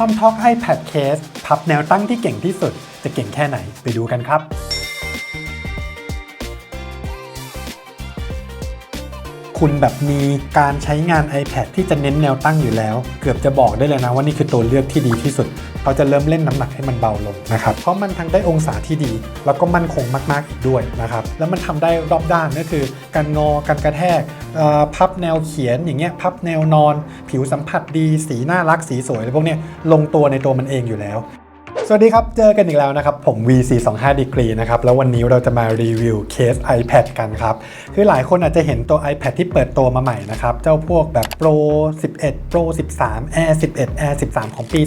ทอมท็อกให้แพดเคส พับแนวตั้งที่เก่งที่สุด จะเก่งแค่ไหนไปดูกันครับ คุณแบบมีการใช้งาน iPad ที่จะเน้นแนวตั้งอยู่แล้ว เกือบจะบอกได้เลยนะว่านี่คือตัวเลือกที่ดีที่สุด เขาจะเริ่มเล่นน้ำหนักให้มันเบาลงนะครับเพราะมันทั้งได้องศาที่ดี แล้วก็มั่นคงมากๆอีกด้วยนะครับแล้วมันทำได้รอบด้านก็คือ การงอการกระแทกพับแนวเขียนอย่างเงี้ยพับแนวนอน ผิวสัมผัสดี สีน่ารักสีสวยอะไรพวกเนี้ยลงตัวในตัวมันเองอยู่แล้ว สวัสดีครับ เจอกันอีกแล้วนะครับ ผม VC25 Degree นะครับ แล้ววันนี้เราจะมารีวิวเคส iPad กันครับ คือหลายคนอาจจะเห็นตัว iPad ที่เปิดตัวมาใหม่นะครับ เจ้าพวกแบบ Pro 11 Pro 13 Air 11 Air 13 ของปี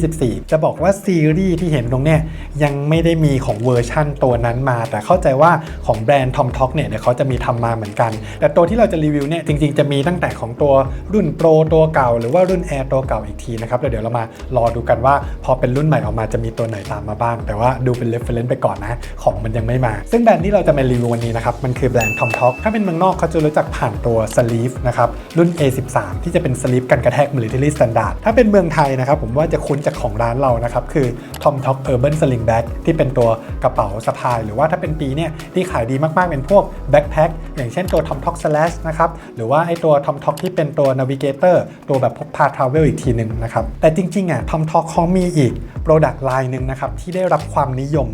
2024 จะบอกว่าซีรีส์ที่เห็นตรงเนี้ยยังไม่ได้มีของเวอร์ชั่นตัวนั้นมา แต่เข้าใจว่าของแบรนด์ Tom Talk เนี่ยเดี๋ยวเขาจะมีทำมาเหมือนกัน แต่ตัวที่เราจะรีวิวเนี่ยจริงๆ จะมีตั้งแต่ของตัวรุ่น Pro ตัวเก่า หรือว่ารุ่น Air ตัวเก่าอีกทีนะครับเดี๋ยวเรามารอดูกันว่าพอเป็นรุ่นใหม่ออกมาจะมีีตัวไหนตามมาบ้าง แต่ว่าดูเป็น reference ไปก่อนนะ ของมันยังไม่มา ซึ่งแบรนด์ที่เราจะมารีวิววันนี้นะครับ มันคือแบรนด์ Tom Talk ถ้าเป็นเมืองนอกเขาจะรู้จักผ่านตัว Sleeve นะครับ รุ่น A13 ที่จะเป็น Sleeve กันกระแทก Military Standard ถ้าเป็นเมืองไทยนะครับผมว่าจะคุ้นจากของร้านเรานะครับคือ Tom Talk Urban Sling Bag ที่เป็นตัวกระเป๋าสะพาย หรือว่าถ้าเป็นปีเนี่ยที่ขายดีมากๆเป็นพวก Backpack อย่างเช่นตัว Tom Talk Slash นะครับหรือว่าไอตัว Tom Talk ที่เป็นตัว Navigator ตัวแบบพกพา Travel อีกทีหนึ่งนะครับแต่จริงๆอะ Tom Talk เขามีอีก Product Line หนึ่งนะครับที่ได้รับความนิยม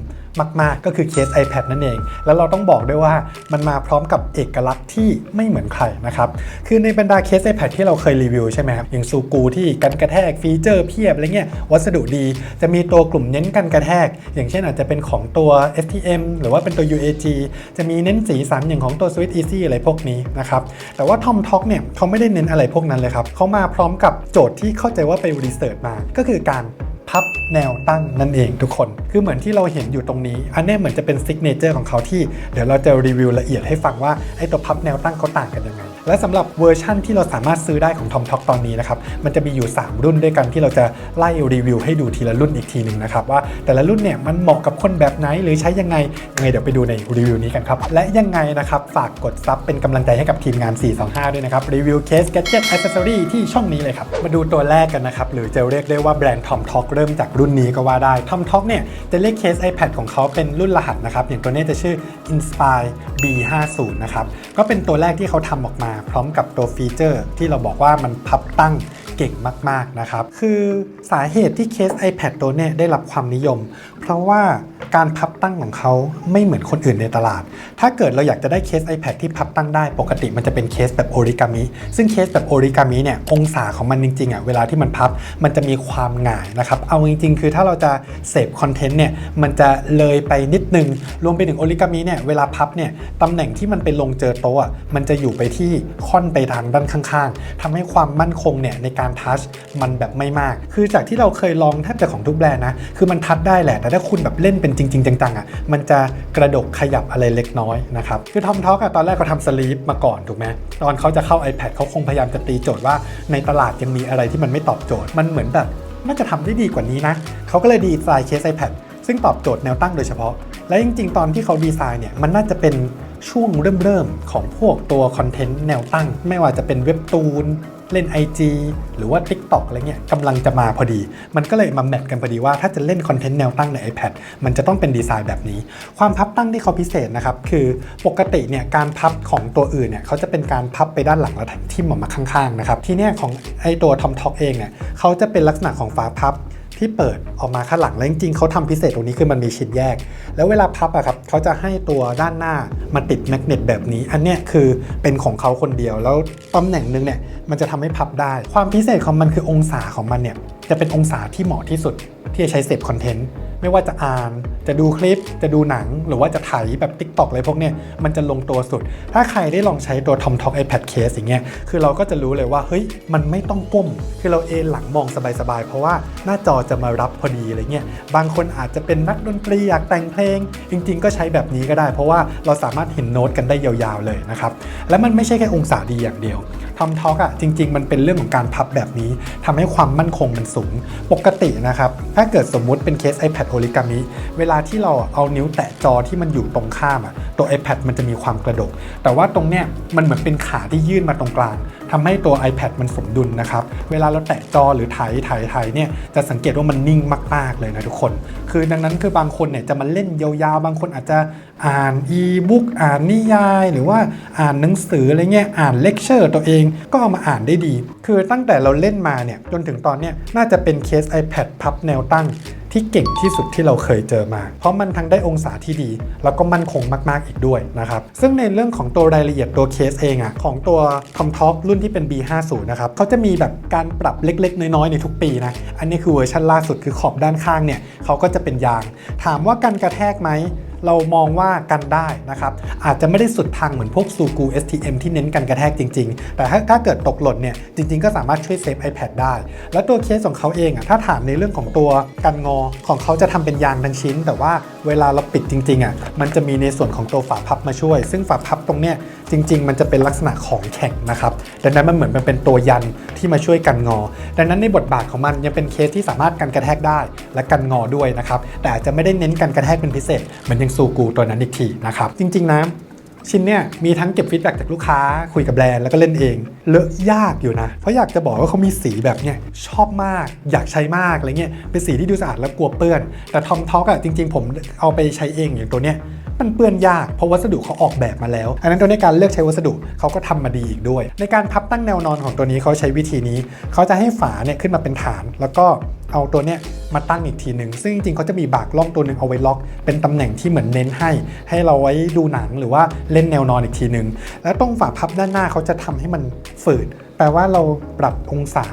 มากๆ ก็คือเคส iPad นั่นเอง แล้วเราต้องบอกด้วยว่ามันมาพร้อมกับเอกลักษณ์ที่ไม่เหมือนใครนะครับ คือในบรรดาเคส iPad ที่เราเคยรีวิวใช่ไหมครับ อย่างซูกูที่กันกระแทกฟีเจอร์เพียบอะไรเงี้ย วัสดุดี จะมีตัวกลุ่มเน้นกันกระแทก อย่างเช่นอาจจะเป็นของตัว STM หรือว่าเป็นตัว UAG จะมีเน้นสีสันอย่างของตัว Swiss Easy อะไรพวกนี้นะครับ แต่ว่า Tom Talk เนี่ยเขาไม่ได้เน้นอะไรพวกนั้นเลยครับเขามาพร้อมกับโจทย์ที่เข้าใจว่าไปรีเสิร์ชมา ก็คือการ พับแนวตั้งนั่นเองทุกคน คือเหมือนที่เราเห็นอยู่ตรงนี้ อันนี้เหมือนจะเป็นซิกเนเจอร์ของเขาที่เดี๋ยวเราจะรีวิวละเอียดให้ฟังว่าไอ้ตัวพับแนวตั้งเขาต่างกันยังไง และสำหรับเวอร์ชั่นที่เราสามารถซื้อได้ของ Tom Talk ตอนนี้นะครับ มันจะมีอยู่ 3 รุ่นด้วยกันที่เราจะไล่รีวิวให้ดูทีละรุ่นอีกทีหนึ่งนะครับว่าแต่ละรุ่นเนี่ยมันเหมาะกับคนแบบไหนหรือใช้ยังไงยังไงเดี๋ยวไปดูในรีวิวนี้กันครับ และยังไงนะครับฝากกดซับเป็นกำลังใจให้กับทีมงาน 425 ด้วยนะครับรีวิวเคส gadget accessory ที่ช่องนี้เลยครับมาดูตัวแรกกันนะครับหรือจะเรียกได้ว่าแบรนด์ Tom Talk เริ่มจากรุ่นนี้ก็ว่าได้ทอมท็อกเนี่ยจะเรียกเคส iPad ของเขาเป็นรุ่นรหัสนะครับ อย่างตัวนี้จะชื่อ Inspire B50 นะครับ ก็เป็นตัวแรกที่เขาทำออกมา พร้อมกับตัวฟีเจอร์ ที่เราบอกว่ามันพับตั้งเก่งมาก ๆ นะครับ คือสาเหตุที่เคส iPad ตัวนี้ได้รับความนิยม เพราะว่า การพับตั้งของเขาไม่เหมือนคนอื่นในตลาด ถ้าเกิดเราอยากจะได้เคส iPad ที่พับตั้งได้ปกติมันจะเป็นเคสแบบโอริกามิ ซึ่งเคสแบบโอริกามิเนี่ยองศาของมันจริงๆอะเวลาที่มันพับมันจะมีความหง่ายนะครับ เอาจริงๆ คือถ้าเราจะเสพคอนเทนต์เนี่ยมันจะเลยไปนิดนึง รวมไปถึงโอริกามิเนี่ยเวลาพับเนี่ยตำแหน่งที่มันไปลงเจอโต๊ะมันจะอยู่ไปที่ค่อนไปทางด้านข้างๆทำให้ความมั่นคงเนี่ยในการทัชมันแบบไม่มาก คือจากที่เราเคยลองแทบจะของทุกแบรนด์นะ คือมันทัชได้แหละ แต่ถ้าคุณแบบเล่นเป็นจริง ๆ จังๆอะมันจะกระดกขยับอะไรเล็กน้อยนะครับคือทอมท็อกอะตอนแรกเขาทำสลีปมาก่อนถูกไหมตอนเขาจะเข้า iPad เขาคงพยายามจะตีโจทย์ว่าในตลาดยังมีอะไรที่มันไม่ตอบโจทย์ มันเหมือนแบบน่าจะทำได้ดีกว่านี้นะเขาก็เลยดีไซน์เคส iPad ซึ่งตอบโจทย์แนวตั้งโดยเฉพาะ และจริง ๆ ตอนที่เขาดีไซน์เนี่ยมันน่าจะเป็นช่วงเริ่มๆของพวกตัวคอนเทนต์แนวตั้ง ไม่ว่าจะเป็นเว็บตูน เล่น IG หรือว่า TikTok อะไรเงี้ยกำลังจะมาพอดี มันก็เลยมาแมทกันพอดีว่าถ้าจะเล่นคอนเทนต์แนวตั้งใน iPad มันจะต้องเป็นดีไซน์แบบนี้ ความพับตั้งที่เขาพิเศษนะครับ คือปกติเนี่ยการพับของตัวอื่นเนี่ยเขาจะเป็นการพับไปด้านหลังแล้วทิ่มออกมาข้างๆนะครับที่เนี่ยของไอตัว Tom Talk เองเนี่ยเขาจะเป็นลักษณะของฝาพับ ที่เปิดออกมาข้างหลัง แล้วจริงๆเขาทำพิเศษตรงนี้คือมันมีชิ้นแยก แล้วเวลาพับอะครับเขาจะให้ตัวด้านหน้ามาติดแมกเนตแบบนี้ อันเนี้ยคือเป็นของเขาคนเดียวแล้วตำแหน่งหนึงเนี่ยมันจะทำให้พับได้ ความพิเศษของมันคือองศาของมันเนี่ยจะเป็นองศาที่เหมาะที่สุดที่จะใช้เสพคอนเทนต์ไม่ว่าจะอ่านจะดูคลิปจะดูหนัง หรือว่าจะถ่ายแบบ TikTok อะไรพวกเนี้ยมันจะลงตัวสุด ถ้าใครได้ลองใช้ตัว Tom Talk iPad Case อย่างเงี้ยคือเราก็จะรู้เลยว่าเฮ้ยมันไม่ต้องก้ม คือเราเอนหลังมองสบายๆ เพราะว่าหน้าจอจะมารับพอดีอะไรเงี้ยบางคนอาจจะเป็นนักดนตรีอยากแต่งเพลง จริงๆ ก็ใช้แบบนี้ก็ได้ เพราะว่าเราสามารถเห็นโน้ตกันได้ยาวๆเลยนะครับและมันไม่ใช่แค่องศาดีอย่างเดียว ทอมท็อกอะจริง ๆ มันเป็นเรื่องของการพับแบบนี้ทำให้ความมั่นคงมันสูง ปกตินะครับ ถ้าเกิดสมมุติเป็นเคส iPad โอลิกามิเวลาที่เราเอานิ้วแตะจอที่มันอยู่ตรงข้ามอะตัว iPad มันจะมีความกระดก แต่ว่าตรงเนี้ยมันเหมือนเป็นขาที่ยื่นมาตรงกลาง ทำให้ตัว iPad มันสมดุลนะครับ เวลาเราแตะจอหรือถ่ายถ่ายถ่ายเนี่ยจะสังเกตว่ามันนิ่งมาก ๆ เลยนะทุกคน คือดังนั้นคือบางคนเนี่ยจะมาเล่นยาวๆ บางคนอาจจะอ่านอีบุ๊กอ่านนิยาย หรือว่าอ่านหนังสืออะไรเงี้ยอ่านเลคเชอร์ตัวเองก็เอามาอ่านได้ดี คือตั้งแต่เราเล่นมาเนี่ยจนถึงตอนเนี้ยน่าจะเป็นเคส iPad พับแนวตั้ง ที่เก่งที่สุดที่เราเคยเจอมา เพราะมันทั้งได้องศาที่ดี แล้วก็มั่นคงมาก ๆ อีกด้วยนะครับ ซึ่งในเรื่องของตัวรายละเอียดตัวเคสเองอะของตัว c o m t o p รุ่นที่เป็น B50 นะครับเขาจะมีแบบการปรับเล็ก ๆ น้อย ๆ ในทุกปีนะ อันนี้คือเวอร์ชันล่าสุดคือขอบด้านข้างเนี่ยเขาก็จะเป็นยาง ถามว่ากันกระแทกไหม เรามองว่ากันได้นะครับอาจจะไม่ได้สุดทางเหมือนพวกซูกู STM ที่เน้นกันกระแทกจริง ๆ แต่ถ้าถ้าเกิดตกหล่นเนี่ยจริง ๆ ก็สามารถช่วยเซฟ iPad ได้ แล้วตัวเคสของเขาเองอะถ้าถามในเรื่องของตัวกันงอของเขาจะทำเป็นยางทั้งชิ้น แต่ว่าเวลาเราปิดจริงๆอะมันจะมีในส่วนของตัวฝาพับมาช่วย ซึ่งฝาพับตรงเนี้ยจริง ๆ มันจะเป็นลักษณะของแข็งนะครับดังนั้นมันเหมือนมันเป็นตัวยันที่มาช่วยกันงอ ดังนั้นในบทบาทของมันยังเป็นเคสที่สามารถกันกระแทกได้ และกันงอด้วยนะครับแต่อาจจะไม่ได้เน้นกันกระแทกเป็นพิเศษเหมือนยังซูกูตัวนั้นอีกทีนะครับจริงๆนะ ชิ้นเนี่ยมีทั้งเก็บฟีดแบ็กจากลูกค้าคุยกับแบรนด์แล้วก็เล่นเอง เลอะยากอยู่นะ เพราะอยากจะบอกว่าเขามีสีแบบเนี่ยชอบมาก อยากใช้มากอะไรเงี้ยเป็นสีที่ดูสะอาดแล้วกลัวเปื้อน แต่ทอมท็อกอะจริง ๆ ผมเอาไปใช้เองอย่างตัวเนี้ย มันเปื้อนยากเพราะวัสดุเขาออกแบบมาแล้ว อันนั้นตัวในการเลือกใช้วัสดุเขาก็ทำมาดีอีกด้วย ในการพับตั้งแนวนอนของตัวนี้เขาใช้วิธีนี้ เขาจะให้ฝาเนี่ยขึ้นมาเป็นฐาน แล้วก็เอาตัวเนี้ยมาตั้งอีกทีหนึ่งซึ่งจริงๆเขาจะมีบากล่องตัวหนึ่งเอาไว้ล็อก เป็นตำแหน่งที่เหมือนเน้นให้ ให้เราไว้ดูหนังหรือว่าเล่นแนวนอนอีกทีหนึ่งแล้วตรงฝาพับด้านหน้าเขาจะทำให้มันฝืดแปลว่าเราปรับองศา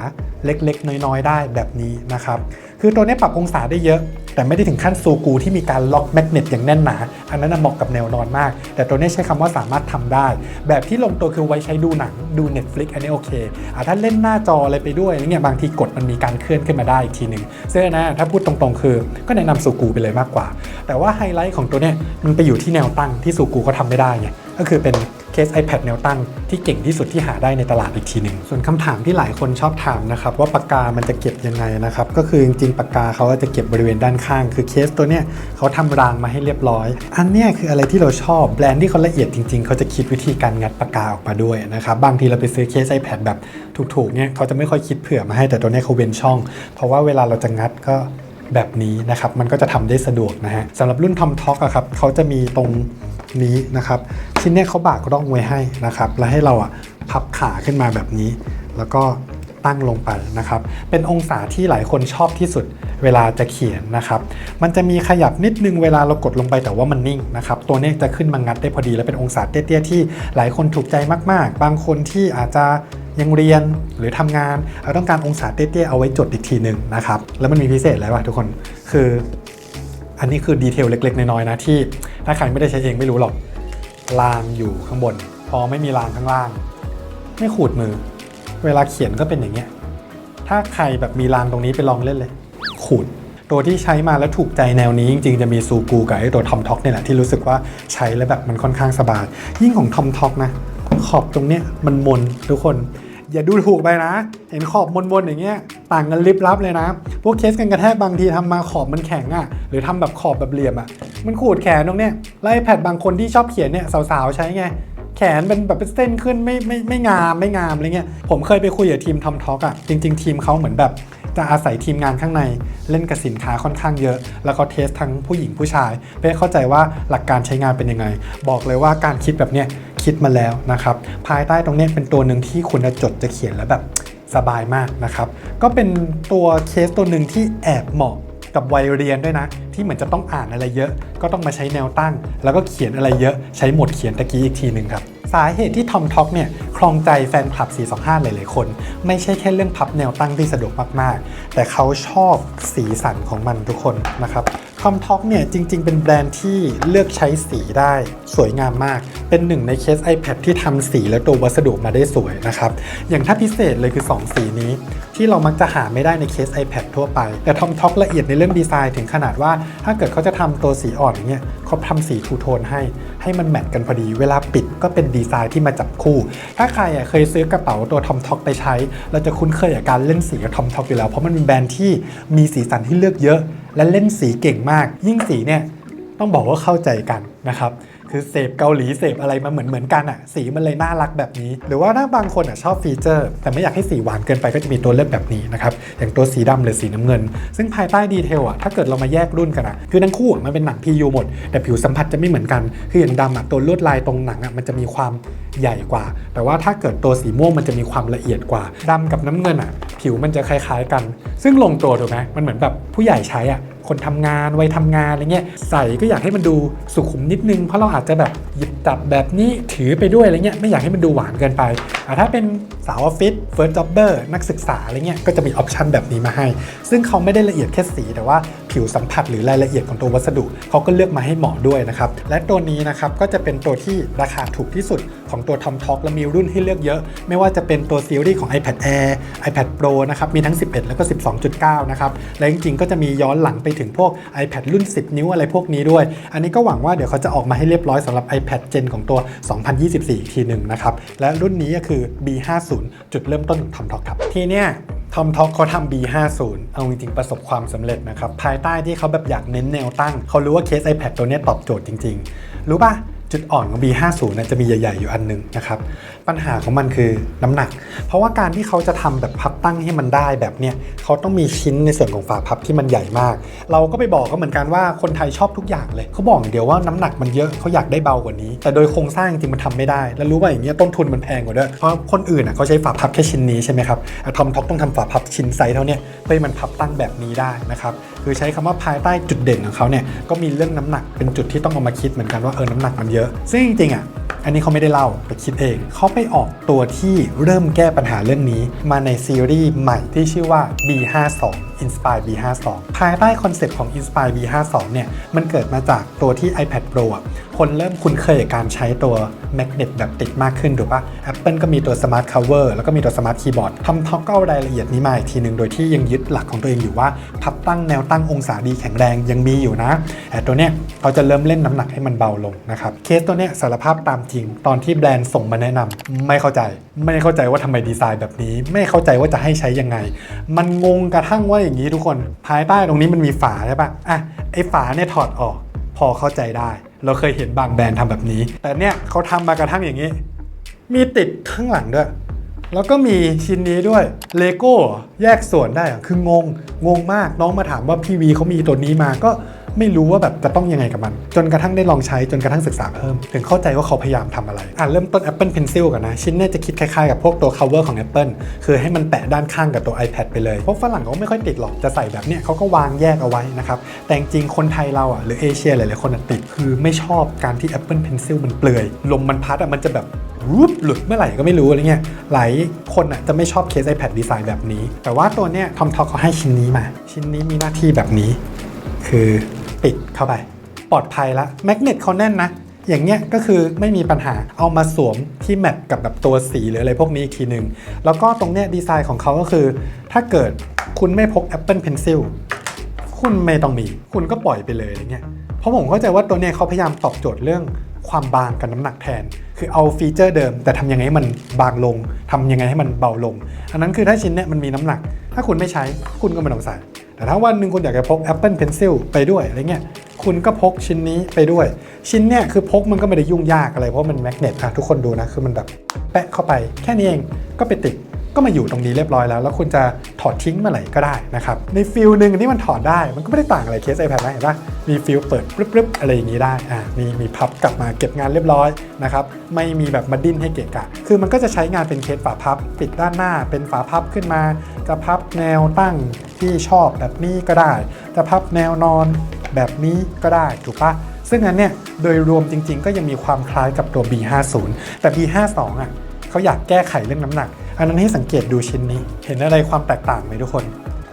เล็กๆ น้อยๆ ได้แบบนี้นะครับ คือตัวนี้ปรับองศาได้เยอะ แต่ไม่ได้ถึงขั้นซูกูที่มีการล็อกแมกเนตอย่างแน่นหนา อันนั้นเหมาะกับแนวนอนมาก แต่ตัวนี้ใช้คำว่าสามารถทำได้ แบบที่ลงตัวคือไว้ใช้ดูหนังดู Netflix อันนี้โอเคอะถ้าเล่นหน้าจออะไรไปด้วยเงี้ยบางทีกดมันมีการเคลื่อนขึ้นมาได้อีกทีหนึ่งซึ่งอันนะถ้าพูดตรงๆ คือก็แนะนำซูกูไปเลยมากกว่า แต่ว่าไฮไลท์ของตัวนี้มันไปอยู่ที่แนวตั้งที่ซูกูเขาทำไม่ได้ไงก็คือเป็น เคส iPad แนวตั้งที่เก่งที่สุดที่หาได้ในตลาดอีกทีหนึ่งส่วนคำถามที่หลายคนชอบถามนะครับว่าปากกา มันจะเก็บยังไงนะครับก็คือจริงๆปากกาเขาจะเก็บบริเวณด้านข้าง คือเคสตัวเนี้ยเขาทำรางมาให้เรียบร้อย อันเนี้ยคืออะไรที่เราชอบแบรนด์ที่เขาละเอียดจริง ๆเขาจะคิดวิธีการงัดปากกาออกมาด้วยนะครับบางทีเราไปซื้อเคส iPad แบบถูกๆเนี่ยเขาจะไม่ค่อยคิดเผื่อมาให้แต่ตัวเนี้ยเขาเว้นช่อง เพราะว่าเวลาเราจะงัดก็แบบนี้นะครับมันก็จะทำได้สะดวกนะฮะสำหรับรุ่น Tom Talk อะครับเขาจะมีตรง นี้นะครับชิ้นนี้เขาบากร่องไว้ให้นะครับ แล้วให้เราอะพับขาขึ้นมาแบบนี้ แล้วก็ตั้งลงไปนะครับ เป็นองศาที่หลายคนชอบที่สุดเวลาจะเขียนนะครับ มันจะมีขยับนิดนึงเวลาเรากดลงไปแต่ว่ามันนิ่งนะครับ ตัวเนี้จะขึ้นมางัดได้พอดีและเป็นองศาเตี้ยๆที่หลายคนถูกใจมากๆ บางคนที่อาจจะยังเรียนหรือทำงานเอาต้องการองศาเตี้ยๆเอาไว้จดอีกทีหนึ่งนะครับ แล้วมันมีพิเศษอะไรวะทุกคน คือ อันนี้คือดีเทลเล็กๆ น้อยๆนะที่ ถ้าใครไม่ได้ใช้เองไม่รู้หรอกรางอยู่ข้างบน พอไม่มีรางข้างล่าง ไม่ขูดมือ เวลาเขียนก็เป็นอย่างเงี้ยถ้าใครแบบมีรางตรงนี้ไปลองเล่นเลย ขูดตัวที่ใช้มาแล้วถูกใจแนวนี้จริงๆ จะมีซูกูกับไอ้ตัวทอมท็อกเนี่ยแหละที่รู้สึกว่าใช้แล้วแบบมันค่อนข้างสบาย ยิ่งของทอมท็อกนะ ขอบตรงเนี้ยมันมนทุกคน อย่าดูถูกไปนะ เห็นขอบมนๆอย่างเงี้ยต่างกันลิบลับเลยนะ พวกเคสกันกระแทกบางทีทำมาขอบมันแข็งอะ่ะ หรือทำแบบขอบแบบเหลี่ยมอะ่ะ มันขูดแขนตรงเนี้ยไล่แพดบางคนที่ชอบเขียนเนี่ยสาวๆใช้ไงแขนเป็นแบบเป็นเส้นขึ้นไม่ไม่ไม่งามไม่งามอะไรเงี้ยผมเคยไปคุยกับทีมทอมท็อกอะจริง ๆ ทีมเขาเหมือนแบบ จะอาศัยทีมงานข้างในเล่นกับสินค้าค่อนข้างเยอะ แล้วก็เทสทั้งผู้หญิงผู้ชาย เพื่อเข้าใจว่าหลักการใช้งานเป็นยังไง บอกเลยว่าการคิดแบบเนี้ยคิดมาแล้วนะครับ ภายใต้ตรงนี้เป็นตัวหนึ่งที่คุณจะจดจะเขียนแล้วแบบสบายมากนะครับ ก็เป็นตัวเคสตัวหนึ่งที่แอบเหมาะกับวัยเรียนด้วยนะ ที่เหมือนจะต้องอ่านอะไรเยอะ ก็ต้องมาใช้แนวตั้ง แล้วก็เขียนอะไรเยอะ ใช้หมดเขียนตะกี้อีกทีหนึ่งครับ สาเหตุที่ทอมท็อกเนี่ยครองใจแฟนคลับ 425 หลาย ๆ คน ไม่ใช่แค่เรื่องพับแนวตั้งที่สะดวกมาก ๆ แต่เขาชอบสีสันของมันทุกคนนะครับ ทอมท็อกเนี่ยจริง ๆ เป็นแบรนด์ที่เลือกใช้สีได้สวยงามมาก เป็นหนึ่งในเคส iPad ที่ทำสีและตัววัสดุมาได้สวยนะครับ อย่างถ้าพิเศษเลยคือ 2 สีนี้ ที่เรามักจะหาไม่ได้ในเคส iPad ทั่วไป แต่ทอมท็อกละเอียดในเรื่องดีไซน์ถึงขนาดว่า ถ้าเกิดเขาจะทำตัวสีอ่อนอย่างเงี้ยเขาทำสีทูโทนให้ ให้มันแมทกันพอดี เวลาปิดก็เป็นดีไซน์ที่มาจับคู่ ถ้าใครเคยซื้อกระเป๋าตัวทอมท็อกไปใช้ เราจะคุ้นเคยกับการเล่นสีกับทอมท็อกอยู่แล้วเพราะมันเป็นแบรนด์ที่มีสีสันที่เลือกเยอะและเล่นสีเก่งมาก ยิ่งสีเนี่ยต้องบอกว่าเข้าใจกันนะครับ คือเสพเกาหลีเสพอะไรมาเหมือนเหมือนกันอะสีมันเลยน่ารักแบบนี้ หรือว่าถ้าบางคนอะชอบฟีเจอร์ แต่ไม่อยากให้สีหวานเกินไปก็จะมีตัวเลือกแบบนี้นะครับอย่างตัวสีดำหรือสีน้ำเงิน ซึ่งภายใต้ดีเทลอะถ้าเกิดเรามาแยกรุ่นกันอะคือทั้งคู่มันเป็นหนัง PU หมด แต่ผิวสัมผัสจะไม่เหมือนกันคืออย่างดำอะตัวลวดลายตรงหนังอะมันจะมีความใหญ่กว่า แต่ว่าถ้าเกิดตัวสีม่วงมันจะมีความละเอียดกว่าดำกับน้ำเงินอะผิวมันจะคล้าย ๆ กัน ซึ่งลงตัวถูกไหมมันเหมือนแบบผู้ใหญ่ใช้อะ คนทำงานวัยทำงานอะไรเงี้ยใส่ก็อยากให้มันดูสุขุมนิดนึง เพราะเราอาจจะแบบหยิบจับแบบนี้ถือไปด้วยอะไรเงี้ยไม่อยากให้มันดูหวานเกินไปอะถ้าเป็นสาวออฟฟิศเฟิร์สจ็อบเบอร์นักศึกษาอะไรเงี้ยก็จะมีออปชันแบบนี้มาให้ ซึ่งเขาไม่ได้ละเอียดแค่สีแต่ว่า ผิวสัมผัสหรือรายละเอียดของตัววัสดุเขาก็เลือกมาให้เหมาะด้วยนะครับและตัวนี้นะครับก็จะเป็นตัวที่ราคาถูกที่สุดของตัว Tom Talk และมีรุ่นให้เลือกเยอะ ไม่ว่าจะเป็นตัวซีรีส์ของ iPad Air iPad Pro นะครับมีทั้ง 11 แล้วก็ 12.9 นะครับและจริงๆ ก็จะมีย้อนหลังไปถึงพวก iPad รุ่น 10 นิ้วอะไรพวกนี้ด้วย อันนี้ก็หวังว่าเดี๋ยวเขาจะออกมาให้เรียบร้อยสำหรับ iPad Gen ของตัว 2024 อีกทีหนึ่งนะครับและรุ่นนี้ก็คือ B50 จุดเริ่มต้นของ Tom Talk ครับทีเนี้ย ทอมท็อกเขาทำ B50 เอาจริงๆ ประสบความสำเร็จนะครับ ภายใต้ที่เขาแบบอยากเน้นแนวตั้ง เขารู้ว่าเคส iPad ตัวนี้ตอบโจทย์จริง ๆ รู้ป่ะ จุดอ่อนของ B50 นะจะมีใหญ่ ๆ อยู่อันหนึงนะครับ ปัญหาของมันคือน้ำหนัก เพราะว่าการที่เขาจะทำแบบพับตั้งให้มันได้แบบเนี้ยเขาต้องมีชิ้นในส่วนของฝาพับที่มันใหญ่มาก เราก็ไปบอกก็เหมือนกันว่าคนไทยชอบทุกอย่างเลยเขาบอกอย่างเดียวว่าน้ำหนักมันเยอะเขาอยากได้เบากว่านี้ แต่โดยโครงสร้างจริงมันทำไม่ได้ แล้วรู้ว่าอย่างเงี้ยต้นทุนมันแพงกว่าด้วยเพราะคนอื่นอะเขาใช้ฝาพับแค่ชิ้นนี้ใช่ไหมครับทอมท็อกต้องทำฝาพับชิ้นไซส์เท่านี้เพื่อให้มันพับตั้งแบบนี้ได้นะครับ คือใช้คำว่าภายใต้จุดเด่นของเขาเนี่ยก็มีเรื่องน้ำหนักเป็นจุดที่ต้องเอามาคิดเหมือนกันว่าเออน้ำหนักมันเยอะ ซึ่งจริงๆอะ อันนี้เขาไม่ได้เล่าไปคิดเอง เขาไปออกตัวที่เริ่มแก้ปัญหาเรื่องนี้ มาในซีรีส์ใหม่ที่ชื่อว่า B52 Inspire B52 ภายใต้คอนเซปต์ของ Inspire B52 เนี่ย มันเกิดมาจากตัวที่ iPad Pro คนเริ่มคุ้นเคยกับการใช้ตัว Magnet แบบติดมากขึ้นถูกปะ Apple ก็มีตัว Smart Cover แล้วก็มีตัว Smart Keyboard ทำท็อกเก็เอารายละเอียดนี้มาอีกทีหนึ่งโดยที่ยังยึดหลักของตัวเองอยู่ว่าพับตั้งแนวตั้งองศาดีแข็งแรงยังมีอยู่นะแต่ตัวเนี้ยเขาจะเริ่มเล่นน้ำหนักให้มันเบาลงนะครับเคสตัวเนี้ยสารภาพตามจริง ตอนที่แบรนด์ส่งมาแนะนำไม่เข้าใจ ไม่เข้าใจว่าทำไมดีไซน์แบบนี้ ไม่เข้าใจว่าจะให้ใช้ยังไง มันงงกระทั่งว่าอย่างนี้ทุกคนภายใต้ตรงนี้มันมีฝาใช่ปะอะไอ้ฝาเนี่ยถอดออก พอเข้าใจได้ เราเคยเห็นบางแบรนด์ทำแบบนี้ แต่เนี่ยเขาทำมากระทั่งอย่างนี้ มีติดข้างหลังด้วยแล้วก็มีชิ้นนี้ด้วยเลโก้แยกส่วนได้คืองง งงมากน้องมาถามว่าพี่วีเขามีตัวนี้มาก็ ไม่รู้ว่าแบบจะต้องยังไงกับมัน จนกระทั่งได้ลองใช้จนกระทั่งศึกษาเพิ่ม ถึงเข้าใจว่าเขาพยายามทำอะไร อะเริ่มต้น Apple Pencil กันนะ ชิ้นเนี้จะคิดคล้ายๆกับพวกตัว cover ของ Apple คือให้มันแปะด้านข้างกับตัว iPad ไปเลย เพราะฝรั่งเขาไม่ค่อยติดหรอกจะใส่แบบเนี้ยเขาก็วางแยกเอาไว้นะครับแต่จริงคนไทยเราอะหรือเอเชียหลายๆคนติดคือไม่ชอบการที่ Apple Pencil มันเปลือยลมมันพัดอะมันจะแบบรูปหลุดเมื่อไหร่ก็ไม่รู้อะไรเงี้ย หลายคนอะจะไม่ชอบเคส iPad ดีไซน์แบบนี้ แต่ว่าตัวเนี้ยทอมทอเขาให้ชิ้นนี้มา ชิ้นนี้มีหน้าที่แบบนี้ คือ ปิดเข้าไป ปลอดภัยละแมกเนตเขาแน่นนะ อย่างเงี้ยก็คือไม่มีปัญหาเอามาสวมที่แมทกับแบบตัวสีหรืออะไรพวกนี้อีกทีหนึ่งแล้วก็ตรงเนี้ยดีไซน์ของเขาก็คือ ถ้าเกิดคุณไม่พก Apple Pencil คุณไม่ต้องมี คุณก็ปล่อยไปเลยอะไรเงี้ยเพราะผมเข้าใจว่าตัวเนี้ยเขาพยายามตอบโจทย์เรื่องความบางกับน้ำหนักแทน คือเอาฟีเจอร์เดิม แต่ทำยังไงให้มันบางลงทำยังไงให้มันเบาลง อันนั้นคือถ้าชิ้นเนี้ยมันมีน้ำหนัก ถ้าคุณไม่ใช้คุณก็ไม่ต้องใส่ แต่ถ้าวันหนึ่งคุณอยากจะพก Apple Pencil ไปด้วยอะไรเงี้ยคุณก็พกชิ้นนี้ไปด้วย ชิ้นเนี้ยคือพกมันก็ไม่ได้ยุ่งยากอะไรเพราะมันแมกเนตอะทุกคนดูนะคือมันแบบแปะเข้าไปแค่นี้เองก็ไปติด ก็มาอยู่ตรงนี้เรียบร้อยแล้ว แล้วคุณจะถอดทิ้งเมื่อไหร่ก็ได้นะครับ ในฟิลหนึ่งที่มันถอดได้ มันก็ไม่ได้ต่างอะไรเคส iPad นะเห็นปะมีฟิลเปิดปรึ๊บๆอะไรอย่างนี้ได้อ่ามีมีพับกลับมาเก็บงานเรียบร้อยนะครับ ไม่มีแบบมาดิ้นให้เกะกะ คือมันก็จะใช้งานเป็นเคสฝาพับ ปิดด้านหน้า เป็นฝาพับขึ้นมา จะพับแนวตั้งที่ชอบแบบนี้ก็ได้ จะพับแนวนอนแบบนี้ก็ได้ถูกปะซึ่งอันเนี้ยโดยรวมจริง ๆ ก็ยังมีความคล้ายกับตัว B50 แต่ B52 อะเขาอยากแก้ไขเรื่องน้ำหนักอันนั้นให้สังเกตดูชิ้นนี้ เห็นอะไรความแตกต่างไหมทุกคน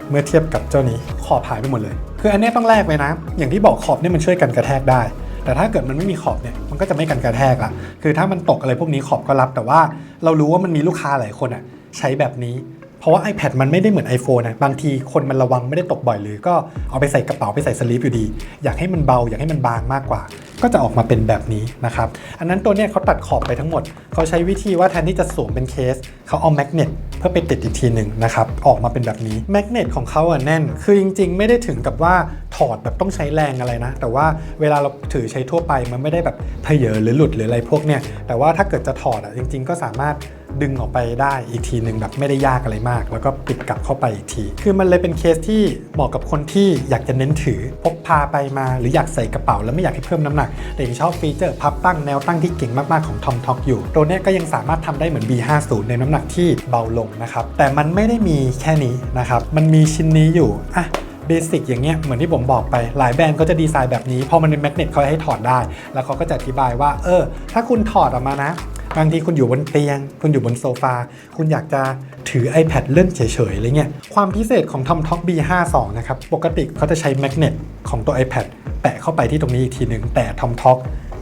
เมื่อเทียบกับเจ้านี้ขอบหายไปหมดเลย คืออันนี้ต้องแลกไว้นะ อย่างที่บอกขอบเนี่ยมันช่วยกันกระแทกได้ แต่ถ้าเกิดมันไม่มีขอบเนี่ยมันก็จะไม่กันกระแทกละคือถ้ามันตกอะไรพวกนี้ขอบก็รับ แต่ว่าเรารู้ว่ามันมีลูกค้าหลายคนอะใช้แบบนี้ เพราะว่า iPad มันไม่ได้เหมือน iPhone นะ บางทีคนมันระวังไม่ได้ตกบ่อยหรือก็เอาไปใส่กระเป๋าไปใส่สลีปอยู่ดี อยากให้มันเบา อยากให้มันบางมากกว่า ก็จะออกมาเป็นแบบนี้นะครับ อันนั้นตัวเนี้ยเขาตัดขอบไปทั้งหมด เขาใช้วิธีว่าแทนที่จะสวมเป็นเคส เขาเอาแมกเนตเพื่อไปติดอีกทีหนึ่งนะครับ ออกมาเป็นแบบนี้ แมกเนตของเขาอะแน่น คือจริง ๆ ไม่ได้ถึงกับว่าถอดแบบต้องใช้แรงอะไรนะ แต่ว่าเวลาเราถือใช้ทั่วไปมันไม่ได้แบบเพเยอหรือหลุดหรืออะไรพวกเนี้ย แต่ว่าถ้าเกิดจะถอดอะจริง ๆ ก็สามารถ ดึงออกไปได้อีกทีหนึ่งแบบไม่ได้ยากอะไรมาก แล้วก็ปิดกลับเข้าไปอีกที คือมันเลยเป็นเคสที่เหมาะกับคนที่อยากจะเน้นถือพกพาไปมา หรืออยากใส่กระเป๋าแล้วไม่อยากให้เพิ่มน้ำหนักแต่ยังชอบฟีเจอร์พับตั้งแนวตั้งที่เก่งมากๆของ Tom Talk อยู่ ตัวเนี้ก็ยังสามารถทำได้เหมือน B50 ในน้ำหนักที่เบาลงนะครับแต่มันไม่ได้มีแค่นี้นะครับมันมีชิ้นนี้อยู่อะเบสิกอย่างเงี้ยเหมือนที่ผมบอกไปหลายแบรนด์ก็จะดีไซน์แบบนี้พอมันเป็นแมกเนตเขาให้ถอดได้ แล้วเขาก็จะอธิบายว่า เออ ถ้าคุณถอดออกมานะ บางทีคุณอยู่บนเตียง คุณอยู่บนโซฟา คุณอยากจะถือ iPad เล่นเฉยๆอะไรเงี้ย ความพิเศษของ Tom Talk B52 นะครับ ปกติเขาจะใช้แมกเนตของตัว iPad แปะเข้าไปที่ตรงนี้อีกทีหนึ่งแต่ Tom Talk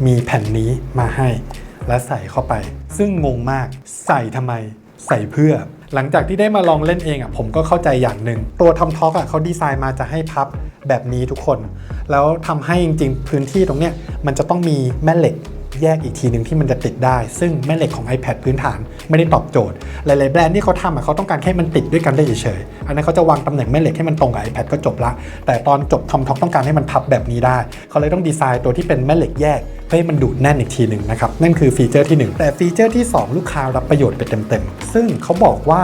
มีแผ่นนี้มาให้ และใส่เข้าไป ซึ่งงงมากใส่ทำไมใส่เพื่อ หลังจากที่ได้มาลองเล่นเองอะผมก็เข้าใจอย่างหนึ่งตัวทำท็อกอะเขาดีไซน์มาจะให้พับแบบนี้ทุกคน แล้วทำให้จริงๆ พื้นที่ตรงเนี้ยมันจะต้องมีแม่เหล็ก แยกอีกทีหนึ่งที่มันจะติดได้ ซึ่งแม่เหล็กของ iPad พื้นฐานไม่ได้ตอบโจทย์ หลาย ๆ แบรนด์ที่เขาทำเขาต้องการแค่มันติดด้วยกันได้เฉยๆอันนั้นเขาจะวางตำแหน่งแม่เหล็กให้มันตรงกับ iPad ก็จบละ แต่ตอนจบทำท็อกต้องการให้มันพับแบบนี้ได้ เขาเลยต้องดีไซน์ตัวที่เป็นแม่เหล็กแยกเพื่อให้มันดูดแน่นอีกทีหนึ่งนะครับนั่นคือฟีเจอร์ที่ 1 แต่ฟีเจอร์ที่ 2 ลูกค้ารับประโยชน์ไปเต็มๆซึ่งเขาบอกว่า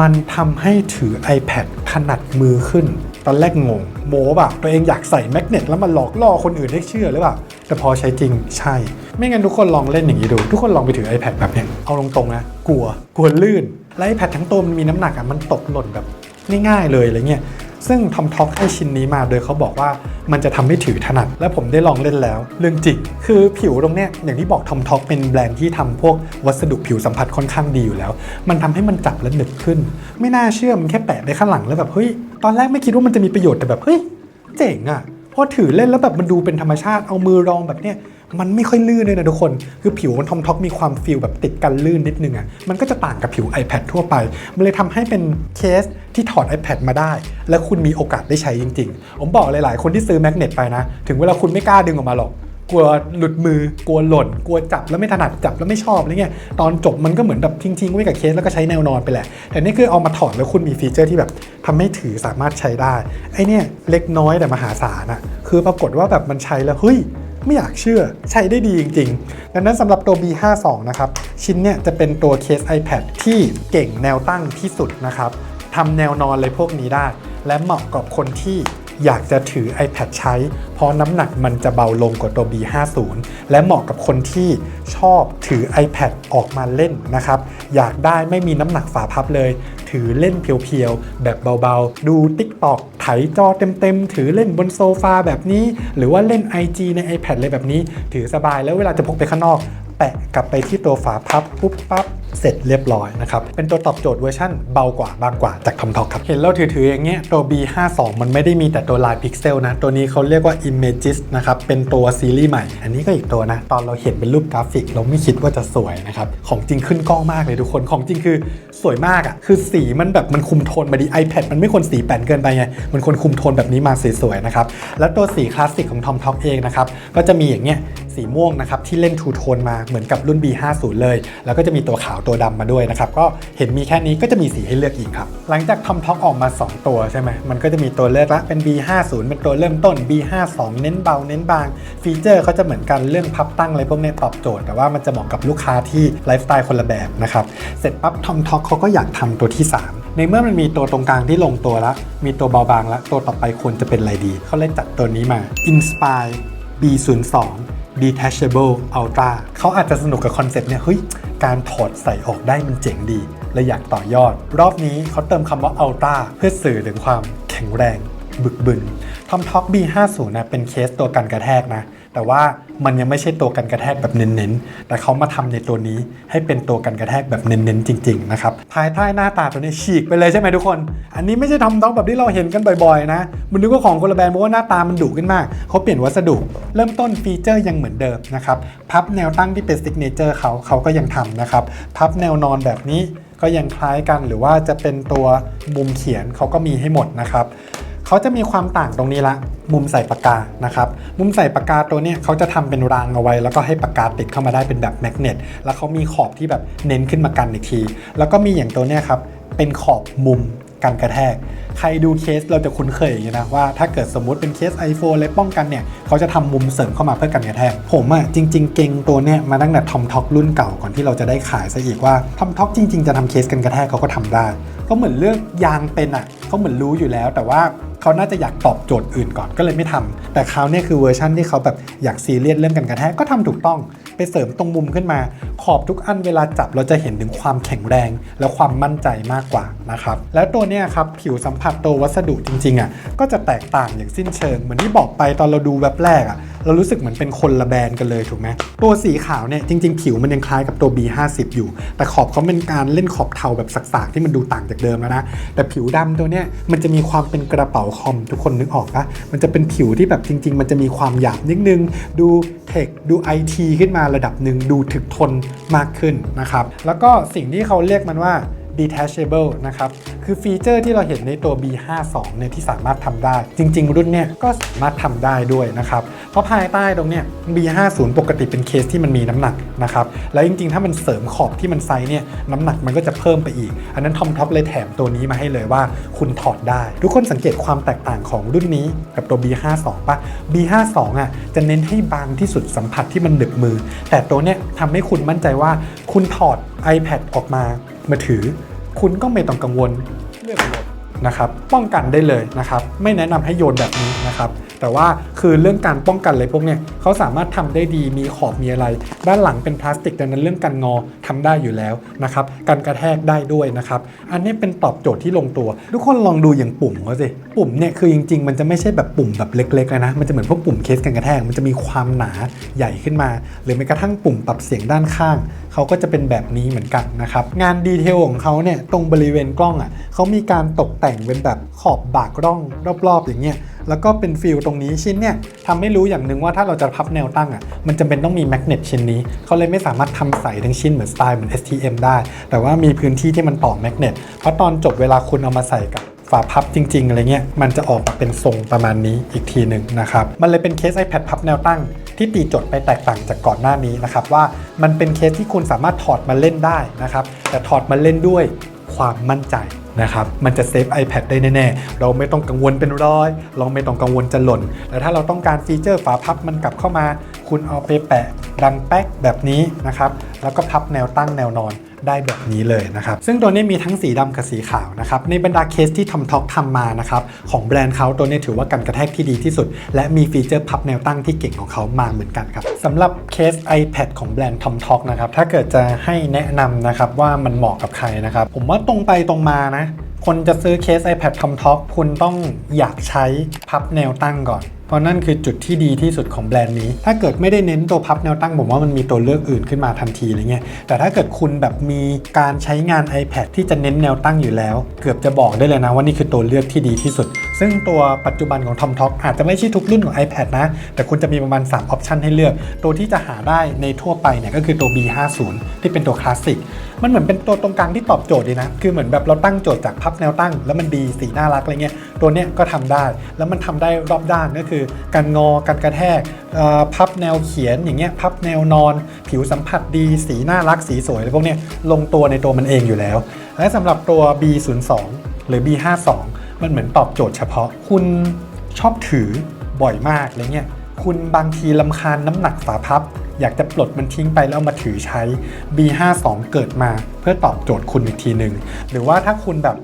มันทำให้ถือ iPad ถนัดมือขึ้นตอนแรกงงโมแบ่ะตัวเองอยากใส่แมกเนตแล้วมาหลอกล่อคนอื่นให้เชื่อหรือเปล่า แต่พอใช้จริงใช่ ไม่งั้นทุกคนลองเล่นอย่างนี้ดู ทุกคนลองไปถือ iPad แบบเนี้ยเอาตรงๆนะกลัวกลัวลื่นและ iPad ทั้งตัวมันมีน้ำหนักอะมันตกหล่นแบบง่ายๆเลยอะไรเงี้ยซึ่งทอมท็อกให้ชิ้นนี้มาโดยเขาบอกว่ามันจะทำให้ถือถนัด และผมได้ลองเล่นแล้ว เรื่องจริง คือผิวตรงเนี้ยอย่างที่บอกทอมท็อกเป็นแบรนด์ที่ทำพวกวัสดุผิวสัมผัสค่อนข้างดีอยู่แล้ว มันทำให้มันจับและหนึบขึ้น ไม่น่าเชื่อมันแค่แปะไปข้างหลังแล้วแบบเฮ้ยตอนแรกไม่คิดว่ามันจะมีประโยชน์แต่แบบเฮ้ยเจ๋งอะ พอถือเล่นแล้วแบบมันดูเป็นธรรมชาติเอามือรองแบบเนี้ยมันไม่ค่อยลื่นเลยนะทุกคน คือผิวมันทอมท็อกมีความฟิลแบบติดกันลื่นนิดนึงอะ่ะ มันก็จะต่างกับผิว iPad ทั่วไป มันเลยทำให้เป็นเคสที่ถอด iPad มาได้ และคุณมีโอกาสได้ใช้จริง ๆ ผมบอกหลาย ๆ คนที่ซื้อแมกเนตไปนะ ถึงเวลาคุณไม่กล้าดึงออกมาหรอก กลัวหลุดมือกลัวหล่น กลัวจับแล้วไม่ถนัดจับแล้วไม่ชอบอะไรเงี้ยตอนจบมันก็เหมือนแบบทิ้งๆไว้กับเคสแล้วก็ใช้แนวนอนไปแหละ แต่นี่คือเอามาถอดแล้วคุณมีฟีเจอร์ที่แบบทำให้ถือสามารถใช้ได้ ไอเนี่ยเล็กน้อยแต่มหาศาลอะคือปรากฏว่าแบบมันใช้แล้วเฮ้ยไม่อยากเชื่อใช้ได้ดีจริงๆ ดังนั้นสำหรับตัว B52 นะครับ ชิ้นเนี่ยจะเป็นตัวเคส iPad ที่เก่งแนวตั้งที่สุดนะครับทำแนวนอนเลยพวกนี้ได้ และเหมาะกับคนที่ อยากจะถือ iPad ใช้ เพราะน้ำหนักมันจะเบาลงกว่าตัว B50 และเหมาะกับคนที่ชอบถือ iPad ออกมาเล่นนะครับ อยากได้ไม่มีน้ำหนักฝาพับเลย ถือเล่นเพียวๆ แบบเบาๆ ดู TikTok ไถจอเต็มๆ ถือเล่นบนโซฟาแบบนี้ หรือว่าเล่น IG ใน iPad เลยแบบนี้ ถือสบายแล้วเวลาจะพกไปข้างนอกแปะกลับไปที่ตัวฝาพับปุ๊บปั๊บ เสร็จเรียบร้อยนะครับ เป็นตัวตอบโจทย์เวอร์ชั่นเบากว่าบางกว่าจากทอมทอกครับ เห็นเราถือๆอย่างเงี้ยตัว B52 มันไม่ได้มีแต่ตัวลายพิกเซลนะ ตัวนี้เขาเรียกว่า Images นะครับ เป็นตัวซีรีส์ใหม่ อันนี้ก็อีกตัวนะ ตอนเราเห็นเป็นรูปกราฟิก เราไม่คิดว่าจะสวยนะครับ ของจริงขึ้นกล้องมากเลยทุกคน ของจริงคือสวยมากอะ่ะ คือสีมันแบบมันคุมโทนมาดี iPad มันไม่ควรสีแป่นเกินไปไง มันควรคุมโทนแบบนี้มาสวยๆนะครับ แล้วตัวสีคลาสสิกของทอมท็อกเองนะครับ ก็จะมีอย่างเงี้ยสีม่วงนะครับที่เล่นทูโทนมาเหมือนกับรุ่น B50 เลย แล้วก็จะมีตัวขาวตัวดำมาด้วยนะครับ ก็เห็นมีแค่นี้ก็จะมีสีให้เลือกอีกครับ หลังจากทำท็อกออกมา 2 ตัวใช่ไหมมันก็จะมีตัวเลือกละเป็น B50 เป็นตัวเริ่มต้น B52 เน้นเบาเน้นบาง ฟีเจอร์เขาจะเหมือนกันเรื่องพับตั้งอะไรพวกนี้ตอบโจทย์ แต่ว่ามันจะเหมาะกับลูกค้าที่ไลฟ์สไตล์คนละแบบนะครับเสร็จปั๊บทอมท็อกเขาก็อยากทำตัวที่ 3 ในเมื่อมันมีตัวตรงกลางที่ลงตัวแล้วมีตัวเบาบางแล้วตัวต่อไปควรจะเป็นอะไรดีเขาเลยจัดตัวนี้มา Inspire B02 Detachable Ultra เขาอาจจะสนุกกับคอนเซปต์เนี่ยเฮ้ยการถอดใส่ออกได้มันเจ๋งดีและอยากต่อยอด รอบนี้เขาเติมคำว่า Ultra เพื่อสื่อถึงความแข็งแรงบึกบึนทอมท็อก B50 นะเป็นเคสตัวกันกระแทกนะ แต่ว่ามันยังไม่ใช่ตัวกันกระแทกแบบเน้นๆ แต่เขามาทำในตัวนี้ให้เป็นตัวกันกระแทกแบบเน้นๆจริงๆนะครับภายใต้หน้าตาตัวนี้ฉีกไปเลยใช่ไหมทุกคน อันนี้ไม่ใช่ทอมท็อกแบบที่เราเห็นกันบ่อยๆนะ มันนึกว่าของคนละแบรนด์เพราะว่าหน้าตามันดุขึ้นมากเขาเปลี่ยนวัสดุ เริ่มต้นฟีเจอร์ยังเหมือนเดิมนะครับพับแนวตั้งที่เป็นซิกเนเจอร์เขาเขาก็ยังทำนะครับพับแนวนอนแบบนี้ก็ยังคล้ายกันหรือว่าจะเป็นตัวมุมเขียนเขาก็มีให้หมดนะครับ เขาจะมีความต่างตรงนี้ละ มุมใส่ปากกานะครับ มุมใส่ปากกาตัวนี้เขาจะทำเป็นรางเอาไว้ แล้วก็ให้ปากกาติดเข้ามาได้เป็นแบบแมกเนตแล้วเขามีขอบที่แบบเน้นขึ้นมากันอีกที แล้วก็มีอย่างตัวนี้ครับเป็นขอบมุม กันกระแทก ใครดูเคสเราจะคุ้นเคยอย่างนี้นะว่าถ้าเกิดสมมติเป็นเคส iPhone เลยป้องกันเนี่ย เขาจะทำมุมเสริมเข้ามาเพื่อกันกระแทก ผมอะ่ะจริง ๆ เก่งตัวเนี้ยมาตั้งแต่ทอมท็อกรุ่นเก่าก่อนที่เราจะได้ขายซะอีกว่าทอมท็อกจริง ๆ จะทำเคสกันกระแทกเขาก็ทำได้เขาเหมือนเลือกยางเป็นอะ่ะเขาเหมือนรู้อยู่แล้วแต่ว่าเขาน่าจะอยากตอบโจทย์อื่นก่อนก็เลยไม่ทำแต่คราวนี้คือเวอร์ชั่นที่เขาแบบอยากซีเรียสเรื่องกันกระแทกก็ทำถูกต้อง ไปเสริมตรงมุมขึ้นมา ขอบทุกอันเวลาจับเราจะเห็นถึงความแข็งแรง และความมั่นใจมากกว่านะครับแล้วตัวเนี้ยครับผิวสัมผัสตัววัสดุจริงๆอะก็จะแตกต่างอย่างสิ้นเชิงเหมือนที่บอกไปตอนเราดูแว็บแรกอะ เรารู้สึกเหมือนเป็นคนละแบรนด์กันเลยถูกไหมตัวสีขาวเนี่ยจริงๆ ผิวมันยังคล้ายกับตัว B50 อยู่ แต่ขอบเขาเป็นการเล่นขอบเทาแบบสักๆที่มันดูต่างจากเดิมแล้วนะ แต่ผิวดำตัวเนี้ยมันจะมีความเป็นกระเป๋าคอมทุกคนนึกออกปะมันจะเป็นผิวที่แบบจริง ๆ มันจะมีความหยาบนิดนึง ดูเทคดู IT ขึ้นมาระดับหนึ่งดูถึกทนมากขึ้นนะครับแล้วก็สิ่งที่เขาเรียกมันว่า detachable นะครับ คือฟีเจอร์ที่เราเห็นในตัว B52 เนี่ยที่สามารถทำได้ จริง ๆ รุ่นเนี่ยก็สามารถทำได้ด้วยนะครับ เพราะภายใต้ตรงเนี้ย B50 ปกติเป็นเคสที่มันมีน้ำหนักนะครับ แล้วจริง ๆ ถ้ามันเสริมขอบที่มันไซส์เนี่ยน้ำหนักมันก็จะเพิ่มไปอีก อันนั้นทอมท็อปเลยแถมตัวนี้มาให้เลยว่าคุณถอดได้ ทุกคนสังเกตความแตกต่างของรุ่นนี้กับตัว B52 ปะ B52 อะจะเน้นให้บางที่สุดสัมผัสที่มันหนึบมือ แต่ตัวเนี้ยทำให้คุณมั่นใจว่าคุณถอด iPad ออกมา มาถือ คุณก็ไม่ต้องกังวลเรื่องรถนะครับป้องกันได้เลยนะครับ ไม่แนะนำให้โยนแบบนี้นะครับ แต่ว่าคือเรื่องการป้องกันอะไรพวกเนี้ยเขาสามารถทำได้ดีมีขอบมีอะไร ด้านหลังเป็นพลาสติกดังนั้นเรื่องการงอทำได้อยู่แล้วนะครับการกระแทกได้ด้วยนะครับ อันนี้เป็นตอบโจทย์ที่ลงตัว ทุกคนลองดูอย่างปุ่มเขาสิปุ่มเนี่ยคือจริง ๆ มันจะไม่ใช่แบบปุ่มแบบเล็กๆเลยนะมันจะเหมือนพวกปุ่มเคสกันกระแทกมันจะมีความหนาใหญ่ขึ้นมา หรือแม้กระทั่งปุ่มปรับเสียงด้านข้าง เขาก็จะเป็นแบบนี้เหมือนกันนะครับงานดีเทลของเขาเนี่ยตรงบริเวณกล้องอะเขามีการตกแต่งเป็นแบบขอบบากกล้องรอบๆ อย่างเงี้ยแล้วก็เป็นฟิลตรงนี้ชิ้นเนี่ยทำให้รู้อย่างหนึ่งว่าถ้าเราจะพับแนวตั้งอะมันจำเป็นต้องมีแมกเนตชิ้นนี้เขาเลยไม่สามารถทำใส่ทั้งชิ้นเหมือนสไตล์เหมือน STM ได้ แต่ว่ามีพื้นที่ที่มันต่อแมกเนตเพราะตอนจบเวลาคุณเอามาใส่กับฝาพับจริง ๆอะไรเงี้ยมันจะออกมาเป็นทรงประมาณนี้อีกทีหนึ่งนะครับมันเลยเป็นเคส iPad พับแนวตั้ง ที่ตีโจทย์ไปแตกต่างจากก่อนหน้านี้นะครับว่ามันเป็นเคสที่คุณสามารถถอดมาเล่นได้นะครับแต่ถอดมาเล่นด้วยความมั่นใจนะครับมันจะเซฟ iPad ได้แน่ๆ เราไม่ต้องกังวลเป็นร้อย เราไม่ต้องกังวลจะหล่น แต่ถ้าเราต้องการฟีเจอร์ฝาพับมันกลับเข้ามา คุณเอาไปแปะดังแป๊กแบบนี้นะครับ แล้วก็พับแนวตั้งแนวนอน ได้แบบนี้เลยนะครับ ซึ่งตัวนี้มีทั้งสีดำกับสีขาวนะครับ ในบรรดาเคสที่ทำท็อกทำมานะครับ ของแบรนด์เขาตัวนี้ถือว่ากันกระแทกที่ดีที่สุด และมีฟีเจอร์พับแนวตั้งที่เก่งของเขามาเหมือนกันครับสำหรับเคส iPad ของแบรนด์ Tom Talk นะครับ ถ้าเกิดจะให้แนะนำนะครับว่ามันเหมาะกับใครนะครับ ผมว่าตรงไปตรงมานะคนจะซื้อเคส iPad Tom Talk คุณต้องอยากใช้พับแนวตั้งก่อน ราะนั่นคือจุดที่ดีที่สุดของแบรนด์นี้ ถ้าเกิดไม่ได้เน้นตัวพับแนวตั้งผมว่ามันมีตัวเลือกอื่นขึ้นมาทันทีอะไรเงี้ยแต่ถ้าเกิดคุณแบบมีการใช้งาน iPad ที่จะเน้นแนวตั้งอยู่แล้ว เกือบจะบอกได้เลยนะว่านี่คือตัวเลือกที่ดีที่สุด ซึ่งตัวปัจจุบันของ Tom Talk อาจจะไม่ใช่ทุกรุ่นของ iPad นะ แต่คุณจะมีประมาณ3ออปชันให้เลือก ตัวที่จะหาได้ในทั่วไปเนี่ยก็คือตัว B50 ที่เป็นตัวคลาสสิกมันเหมือนเป็นตัวตรงกลางที่ตอบโจทย์ดีนะ คือเหมือนแบบเราตั้งโจทย์จากพับแนวตั้ง แล้วมันดีสีน่ารักอะไรเงี้ยตัวเนี้ยก็ทำได้แล้วมันทำได้รอบด้านก็คือการงอการกระแทกพับแนวเขียนอย่างเงี้ยพับแนวนอน ผิวสัมผัสดีสีน่ารักสีสวยอะไรพวกเนี้ยลงตัวในตัวมันเองอยู่แล้ว และสำหรับตัว B02 หรือ B52 มันเหมือนตอบโจทย์เฉพาะ คุณชอบถือบ่อยมากอะไรเงี้ยคุณบางทีลำคาญน้ำหนักฝาพับ อยากจะปลดมันทิ้งไปแล้วมาถือใช้ B52 เกิดมาเพื่อตอบโจทย์คุณอีกทีหนึ่งหรือว่าถ้าคุณแบบ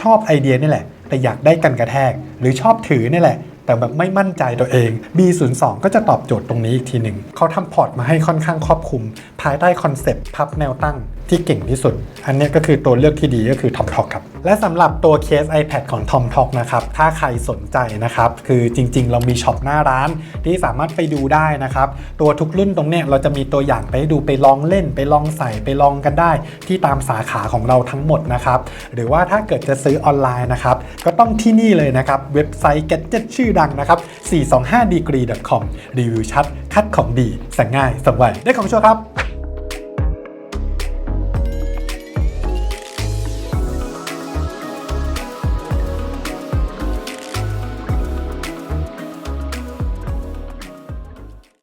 ชอบไอเดียนี่แหละ แต่อยากได้กันกระแทก หรือชอบถือนี่แหละ แต่แบบไม่มั่นใจตัวเอง B02 ก็จะตอบโจทย์ตรงนี้อีกทีหนึ่ง เขาทำพอร์ตมาให้ค่อนข้างครอบคลุม ภายใต้คอนเซปต์พับแนวตั้งที่เก่งที่สุด อันนี้ก็คือตัวเลือกที่ดีก็คือทอมทอกครับ และสำหรับตัวเคส iPad ของ Tom Talk นะครับ ถ้าใครสนใจนะครับ คือจริง ๆ เรามีช็อปหน้าร้านที่สามารถไปดูได้นะครับ ตัวทุกรุ่นตรงเนี้ยเราจะมีตัวอย่างไปดูไปลองเล่น ไปลองใส่ไปลองกันได้ ที่ตามสาขาของเราทั้งหมดนะครับ หรือว่าถ้าเกิดจะซื้อออนไลน์นะครับ ก็ต้องที่นี่เลยนะครับ เว็บไซต์ gadget ชื่อดังนะครับ 425degree.com รีวิวชัด คัดของดี สั่งง่ายสั่งได้ของโชว์ครับ